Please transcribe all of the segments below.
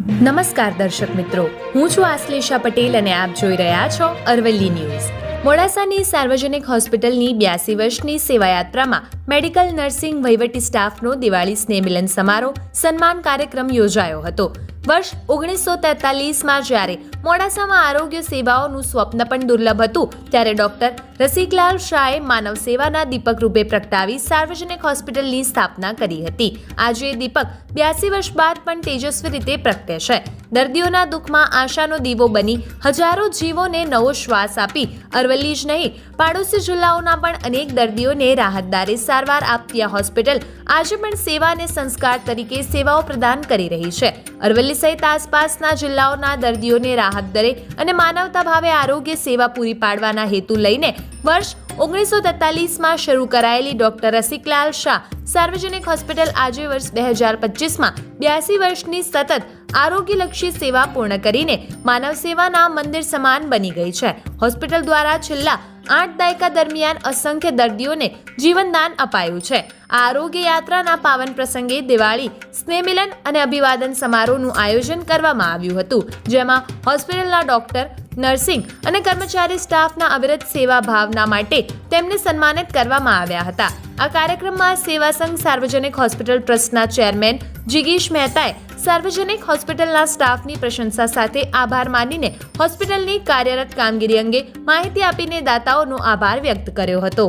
નમસ્કાર દર્શક મિત્રો, હું છું આશ્લેષા પટેલ અને આપ જોઈ રહ્યા છો અરવલ્લી ન્યૂઝ. મોડાસાની સાર્વજનિક હોસ્પિટલની બ્યાસી વર્ષની સેવાયાત્રામાં મેડિકલ નર્સિંગ વહીવટી સ્ટાફનો દિવાળી સ્નેહમિલન સમારોહ સન્માન કાર્યક્રમ યોજાયો હતો. વર્ષ ઓગણીસો તેતાલીસમાં જ્યારે મોડાસામાં આરોગ્ય સેવાઓનું સ્વપ્ન પણ દુર્લભ હતું, ત્યારે ડોક્ટર રસિકલાલ શાહે માનવ સેવાના દીપક રૂપે પ્રગટાવી સાર્વજનિક હોસ્પિટલની સ્થાપના કરી હતી. આજે દીપક બ્યાસી વર્ષ બાદ પણ તેજસ્વી રીતે પ્રગટે છે. દર્દીઓના દુઃખમાં આશાનો દીવો બની હજારો જીવોને નવો શ્વાસ આપી અરવલ્લી જ નહીં, પાડોશી જિલ્લાઓના પણ અનેક દર્દીઓને રાહતદારે સારવાર આપતી આ હોસ્પિટલ આજે પણ સેવા અને સંસ્કાર તરીકે સેવાઓ પ્રદાન કરી રહી છે. અરવલ્લી સહિત આસપાસના જિલ્લાઓના દર્દીઓને રાહત દરે અને માનવતા ભાવે આરોગ્ય સેવા પૂરી પાડવાના હેતુ લઈને વર્ષ ઓગણીસો તેતાલીસમાં શરૂ કરાયેલી ડોક્ટર રસિકલાલ શાહ સાર્વજનિક હોસ્પિટલ આજે વર્ષ બે હજાર પચીસમાં બ્યાસી વર્ષની સતત આરોગ્યલક્ષી સેવા પૂર્ણ કરીને માનવ સેવાના મંદિર સમાન બની ગઈ છે. હોસ્પિટલ દ્વારા છેલ્લા આઠ દાયકા દરમિયાન અસંખ્ય દર્દીઓને જીવનદાન અપાયું છે. આ આરોગ્ય યાત્રાના પાવન પ્રસંગે દિવાળી, સ્નેહમિલન અને અભિવાદન સમારોહનું આયોજન કરવામાં આવ્યું હતું, જેમાં હોસ્પિટલના ડોક્ટર, નર્સિંગ અને કર્મચારી સ્ટાફના અવિરત સેવા ભાવના માટે તેમને સન્માનિત કરવામાં આવ્યા હતા. આ કાર્યક્રમમાં સેવા સંઘ સાર્વજનિક હોસ્પિટલ ટ્રસ્ટના ચેરમેન જિગીશ મહેતાએ સાર્વજનિક હોસ્પિટલના સ્ટાફની પ્રશંસા સાથે આભાર માનીને હોસ્પિટલની કાર્યરત કામગીરી અંગે માહિતી આપીને દાતાઓનો આભાર વ્યક્ત કર્યો હતો.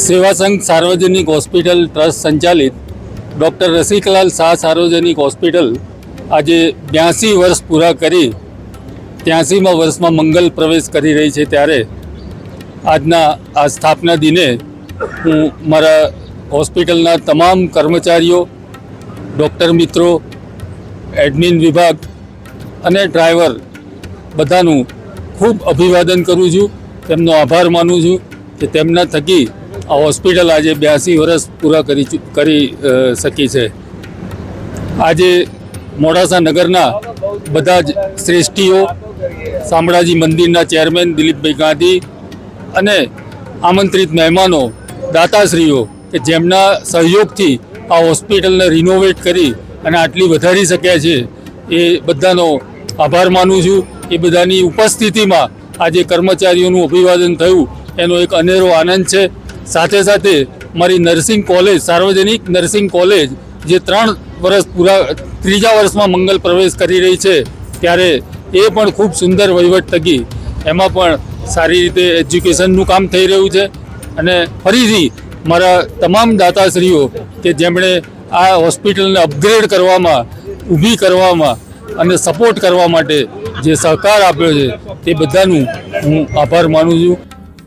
સેવા સંઘ સાર્વજનિક હોસ્પિટલ ટ્રસ્ટ સંચાલિત ડૉક્ટર રસિકલાલ શાહ સાર્વજનિક હોસ્પિટલ આજે બ્યાસી વર્ષ પૂરા કરી ત્યાસીમાં વર્ષમાં મંગલ પ્રવેશ કરી રહી છે ત્યારે આજના આ સ્થાપના દિને હું મારા હોસ્પિટલના તમામ કર્મચારીઓ, ડૉક્ટર મિત્રો એડમિન વિભાગ અને ડ્રાઈવર બધાનું ખૂબ અભિવાદન કરું છું. તેમનો આભાર માનું છું કે તેમના થકી આ હોસ્પિટલ આજે બ્યાસી વર્ષ પૂરા કરી કરી શકી છે. આજે મોડાસા નગરના બધા જ શ્રેષ્ઠીઓ, શામળાજી મંદિરના ચેરમેન દિલીપભાઈ ગાંધી અને આમંત્રિત મહેમાનો, દાતાશ્રીઓ કે જેમના સહયોગથી આ હોસ્પિટલને રિનોવેટ કરી અને આટલી વધારી શક્યા છે, એ બધાનો આભાર માનું છું. એ બધાની ઉપસ્થિતિમાં આજે કર્મચારીઓનું અભિવાદન થયું, એનો એક અનેરો આનંદ છે. સાથે સાથે મારી નર્સિંગ કોલેજ, સાર્વજનિક નર્સિંગ કોલેજ, જે ત્રણ વર્ષ પૂરા, ત્રીજા વર્ષમાં મંગલ પ્રવેશ કરી રહી છે, ત્યારે એ પણ ખૂબ સુંદર વહીવટ થકી એમાં પણ સારી રીતે એજ્યુકેશનનું કામ થઈ રહ્યું છે. અને ફરીથી મારા તમામ દાતાશ્રીઓ કે જેમણે આ હોસ્પિટલને અપગ્રેડ કરવામાં, ઊભી કરવામાં અને સપોર્ટ કરવા માટે જે સહકાર આપ્યો છે, તે બધાનું હું આભાર માનું છું.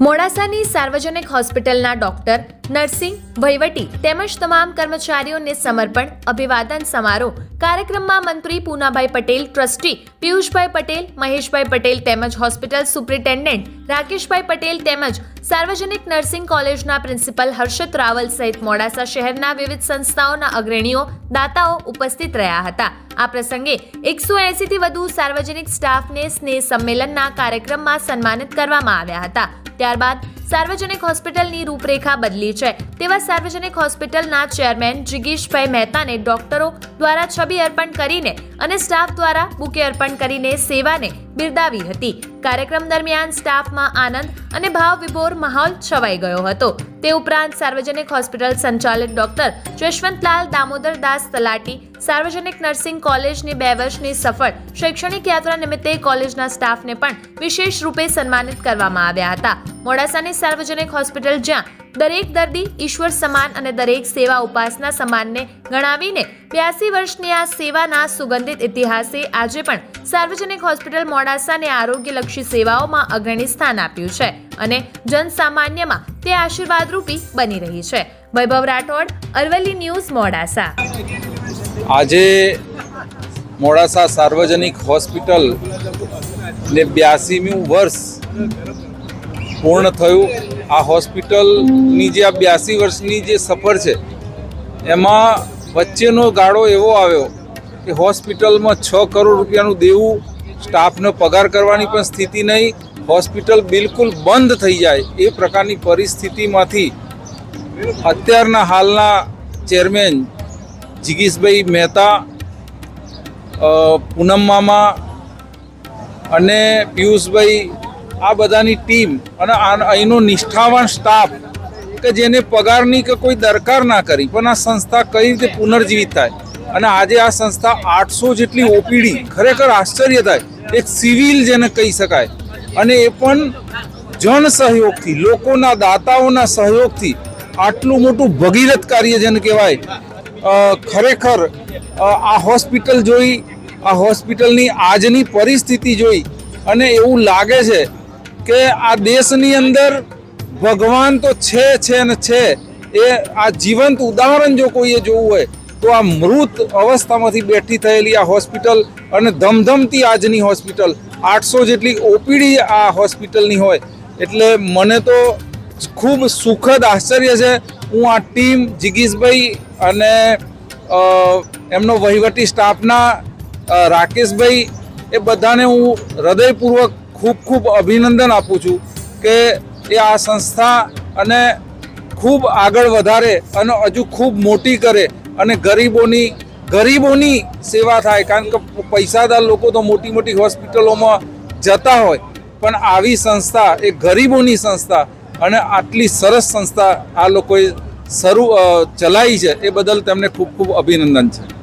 મોડાસાની સાર્વજનિક હોસ્પિટલના ડોક્ટર, નર્સિંગ, વહીવટી તેમજ તમામ કર્મચારીઓને સમર્પણ, અભિવાદન સમારોહ. કાર્યક્રમમાં મંત્રી પૂનાભાઈ પટેલ, ટ્રસ્ટી પિયુષભાઈ પટેલ, મહેશભાઈ પટેલ તેમજ હોસ્પિટલ સુપ્રિન્ટેન્ડન્ટ રાકેશભાઈ પટેલ તેમજ સાર્વજનિક નર્સિંગ કોલેજના પ્રિન્સિપલ હર્ષદ રાવલ સહિત મોડાસા શહેરના વિવિધ સંસ્થાઓના અગ્રણીઓ, દાતાઓ ઉપસ્થિત રહ્યા હતા. આ પ્રસંગે એકસો એંસીથી વધુ સાર્વજનિક સ્ટાફને સ્નેહ સંમેલનના કાર્યક્રમમાં સન્માનિત કરવામાં આવ્યા હતા. ત્યારબાદ સાર્વજનિક હોસ્પિટલની રૂપરેખા બદલી છે. તેવા સાર્વજનિક હોસ્પિટલના ચેરમેન જિગીશભાઈ મહેતાને ડોક્ટરો દ્વારા છબી અર્પણ કરીને અને સ્ટાફ દ્વારા બુકે અર્પણ કરીને સેવાને બિરદાવી હતી. કાર્યક્રમ દરમિયાન સ્ટાફમાં આનંદ અને ભાવ વિભોર માહોલ છવાઈ ગયો હતો. તે ઉપરાંત સાર્વજનિક હોસ્પિટલ સંચાલિત ડોક્ટર જશવંતલાલ દામોદર દાસ તલાટી સાર્વજનિક નર્સિંગ કોલેજની બે વર્ષની સફળ શૈક્ષણિક યાત્રા નિમિત્તે કોલેજના સ્ટાફને પણ વિશેષ રૂપે સન્માનિત કરવામાં આવ્યા હતા. મોડાસાની સાર્વજનિક હોસ્પિટલ જ્યાં દરેક દર્દી ઈશ્વર સમાન અને દરેક સેવા ઉપાસના સમાનને ગણાવીને બ્યાસી વર્ષની આ સેવાના સુગંધિત ઇતિહાસે આજે પણ સાર્વજનિક હોસ્પિટલ મોડાસાને આરોગ્યલક્ષી સેવાઓમાં અગ્રણી સ્થાન આપ્યું છે અને જનસામાન્યમાં તે આશીર્વાદરૂપી બની રહી છે. વૈભવ રાઠોડ, અરવલ્લી ન્યૂઝ મોડાસા. આજે મોડાસા સાર્વજનિક હોસ્પિટલ ને બ્યાસીમું વર્ષ પૂર્ણ થયું. આ હોસ્પિટલની જે આ બ્યાસી વર્ષની જે સફર છે, એમાં વચ્ચેનો ગાળો એવો આવ્યો કે હોસ્પિટલમાં છ કરોડ રૂપિયાનું દેવું સ્ટાફનો પગાર કરવાની પણ સ્થિતિ નહીં. હોસ્પિટલ બિલકુલ બંધ થઈ જાય એ પ્રકારની પરિસ્થિતિમાંથી અત્યારના હાલના ચેરમેન જિગીશભાઈ મહેતા પૂનમ મામા અને પિયુષભાઈ, આ બધાની ટીમ અને અહીંનો નિષ્ઠાવાન સ્ટાફ કે જેને પગારની કે કોઈ દરકાર ના કરી, પણ આ સંસ્થા કઈ રીતે પુનર્જીવિત થાય? અને આજે આ સંસ્થા આઠસો જેટલી ઓપીડી ખરેખર આશ્ચર્ય થાય, એક સિવિલ જેને કહી શકાય. અને એ પણ જન સહયોગથી લોકોના દાતાઓના સહયોગથી આટલું મોટું ભગીરથ કાર્ય જેને કહેવાય ખરેખર આ હોસ્પિટલ જોઈ, આ હોસ્પિટલની આજની પરિસ્થિતિ જોઈ અને એવું લાગે છે કે આ દેશની અંદર ભગવાન તો છે છે ને છે. એ આ જીવંત ઉદાહરણ જો કોઈએ જોવું હોય, તો આ મૃત અવસ્થામાંથી બેઠી થયેલી આ હોસ્પિટલ અને ધમધમતી આજની હોસ્પિટલ. આઠસો જેટલી ઓપીડી આ હોસ્પિટલની હોય. એટલે મને તો ખૂબ સુખદ આશ્ચર્ય છે. હું આ ટીમ જિગીશભાઈ અને એમનો વહીવટી સ્ટાફના રાકેશભાઈ, એ બધાને હું હૃદયપૂર્વક ખૂબ ખૂબ અભિનંદન આપું છું કે એ આ સંસ્થા અને ખૂબ આગળ વધારે અને હજુ ખૂબ મોટી કરે અને ગરીબોની ગરીબોની સેવા થાય. કારણ કે પૈસાદાર લોકો તો મોટી મોટી હોસ્પિટલોમાં જતા હોય. પણ આવી સંસ્થા એ ગરીબોની સંસ્થા અને આટલી સરસ સંસ્થા આ લોકોએ શરૂ ચલાઈ છે એ બદલ તેમને ખૂબ ખૂબ અભિનંદન છે.